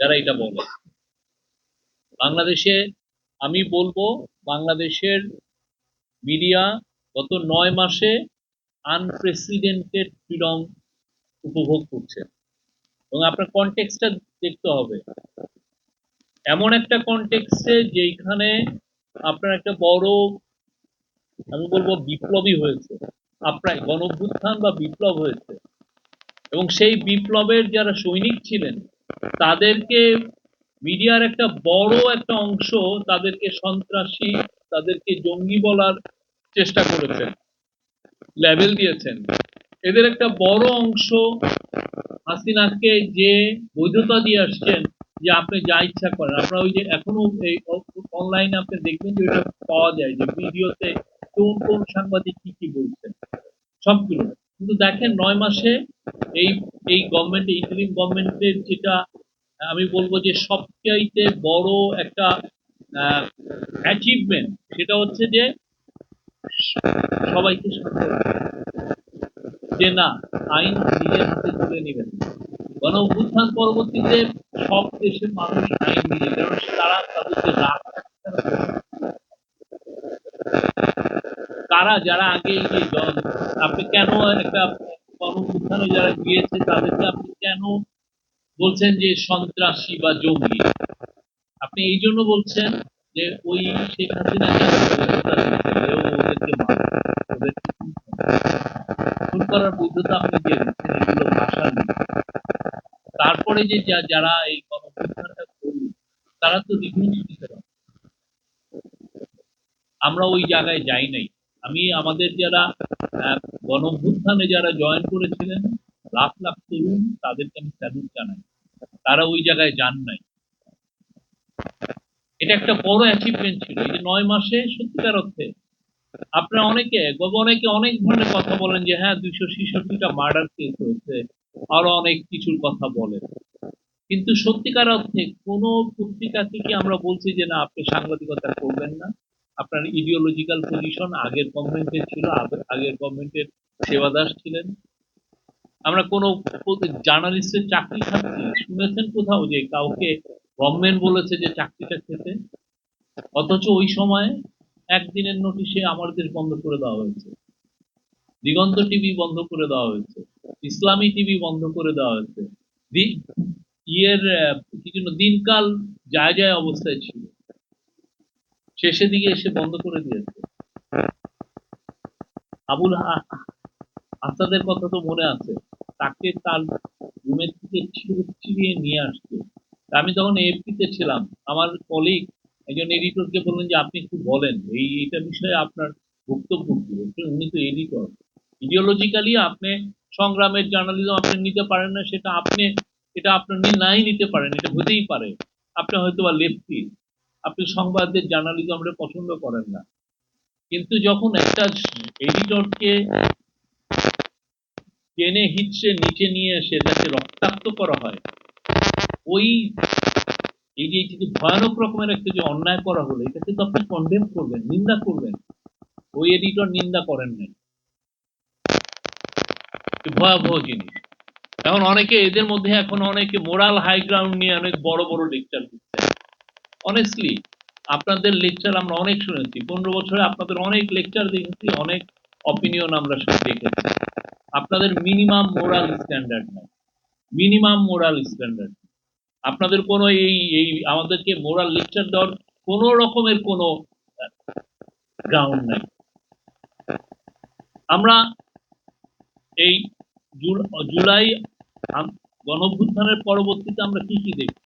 যারা এটা বলে। বাংলাদেশে আমি বলব, বাংলাদেশের মিডিয়া গত নয় মাসে আনপ্রেসিডেন্টেড ফ্রিডম উপভোগ করছে। এবং আপনার কনটেক্সটটা দেখতে হবে। এমন একটা কনটেক্সটে যেখানে আপনার একটা বড়, আমি বলব বিপ্লবী হয়েছে। আপনার গণ বা বিপ্লব হয়েছে। এবং সেই বিপ্লবের যারা সৈনিক ছিলেন, তাদেরকে মিডিয়ার একটা বড় একটা অংশ তাদেরকে সন্ত্রাসী, তাদেরকে জঙ্গি বলার চেষ্টা করেছেন, লেভেল দিয়েছেন। এদের একটা বড় অংশ হাসিনাকে যে বৈধতা দিয়ে আসছেন যে আপনি যা ইচ্ছা করেন। আপনারা ওই যে এখনও এই অনলাইনে আপনি দেখবেন যে ওটা পাওয়া যায় যে ভিডিওতে কোন কোন সাংবাদিক কি কি বলছেন, সবগুলো। কিন্তু দেখেন নয় মাসে এই এই গভর্নমেন্ট ইন্টারিম গভর্নমেন্টের যেটা, আমি বলব যে সবচাইতে বড় একটা অ্যাচিভমেন্ট সেটা হচ্ছে যে সবাইকে যে না, আইন নিজের হাতে তুলে নেবেন গণ অভ্যুত্থান পরবর্তীতে সব দেশের মানুষ আইন নিয়ে কারণ তারা তাদের যে রাগ তারা যারা আগে আপনি কেন একটা গণ যারা গিয়েছে, তাদেরকে আপনি কেন বলছেন যে সন্ত্রাসী বা জঙ্গি? আপনি এই জন্য বলছেন যে ওই তারপরে যে যারা এই তারা তো আমরা ওই জায়গায় যাই নাই। আমি আমাদের যারা আহ, গণঅভ্যুত্থানে যারা জয়েন করেছিলেন লাখ লাখ তরুণ তাদেরকে আমি স্যালুট জানাই। তারা ওই জায়গায় যান নাই। এটা একটা বড় অ্যাচিভমেন্ট ছিল। এই যে নয় মাসে সত্যিকার অর্থে আপনারা অনেকে অনেকে অনেক ধরনের কথা বলেন যে হ্যাঁ দুইশো ছেষট্টিটা মার্ডার কেস হয়েছে আরও অনেক কিছুর কথা বলেন। কিন্তু সত্যিকার অর্থে কোন পত্রিকাকে কি আমরা বলছি যে না আপনি সাংবাদিকতা করবেন না। আপনার ইডিওলজিক্যাল পজিশন আগের গভর্নমেন্টের ছিল আগের গভর্নমেন্টের সেবাদাস ছিলেন। আমরা কোনো জার্নালিস্টের চাকরি খাচ্ছি শুনেছেন কোথাও যে কাউকে গভর্নমেন্ট বলেছে যে চাকরিটা খেতে? অথচ ওই সময় একদিনের নোটিশে আমাদের বন্ধ করে দেওয়া হয়েছে। দিগন্ত টিভি বন্ধ করে দেওয়া হয়েছে। ইসলামী টিভি বন্ধ করে দেওয়া হয়েছে। ইয়ের কি যেন দিনকাল যায় যায় অবস্থায় ছিল। শেষের দিকে এসে বন্ধ করে দিয়েছে। আবুল আসাদের কথা তো মনে আছে। তাকে তার রুমের থেকে ছিঁড়িয়ে নিয়ে আসছে। তা আমি তখন এফপিতে ছিলাম। আমার কলিগ একজন এডিটরকে বললেন যে, আপনি একটু বলেন। এই এইটা বিষয়ে আপনার বক্তব্য কি? উনি তো এডিটর ইডিওলজিক্যালি আপনি সংগ্রামের জার্নালিজম আপনি নিতে পারেন না, সেটা আপনি, এটা আপনার নাই নিতে পারেন, এটা হতেই পারে। আপনি হয়তো বা লেফটি আপনি সংবাদের আমরা পছন্দ করেন না। কিন্তু যখন একটা এডিটরকে টেনে হিচড়ে নিচে নিয়ে এসে তাকে রক্তাক্ত করা হয়, ওই এই যে যে ভয়ানক রকমের একটা যে অন্যায় করা হলো, এটাকে তো আপনি কন্ডেম করবেন, নিন্দা করবেন। ওই এডিটর নিন্দা করেন নাই। ভয়াবহ জিনিস। এখন অনেকে এদের মধ্যে এখন অনেকে মোরাল হাই গ্রাউন্ড নিয়ে অনেক বড় বড় লেকচার দিচ্ছে। অনেস্টলি আপনাদের লেকচার আমরা অনেক শুনেছি। পনেরো বছরে আপনাদের অনেক লেকচার দেখেছি, অনেক অপিনিয়ন আমরা দেখেছি। আপনাদের মিনিমাম মোরাল স্ট্যান্ডার্ড নাই। মিনিমাম মোরাল স্ট্যান্ডার্ড আপনাদের কোনো এই এই আমাদেরকে মোরাল লেকচার দেওয়ার কোনো রকমের কোনো গ্রাউন্ড নাই। আমরা এই জুল- জুলাই গণঅভ্যুত্থানের পরবর্তীতে আমরা কি কি দেখি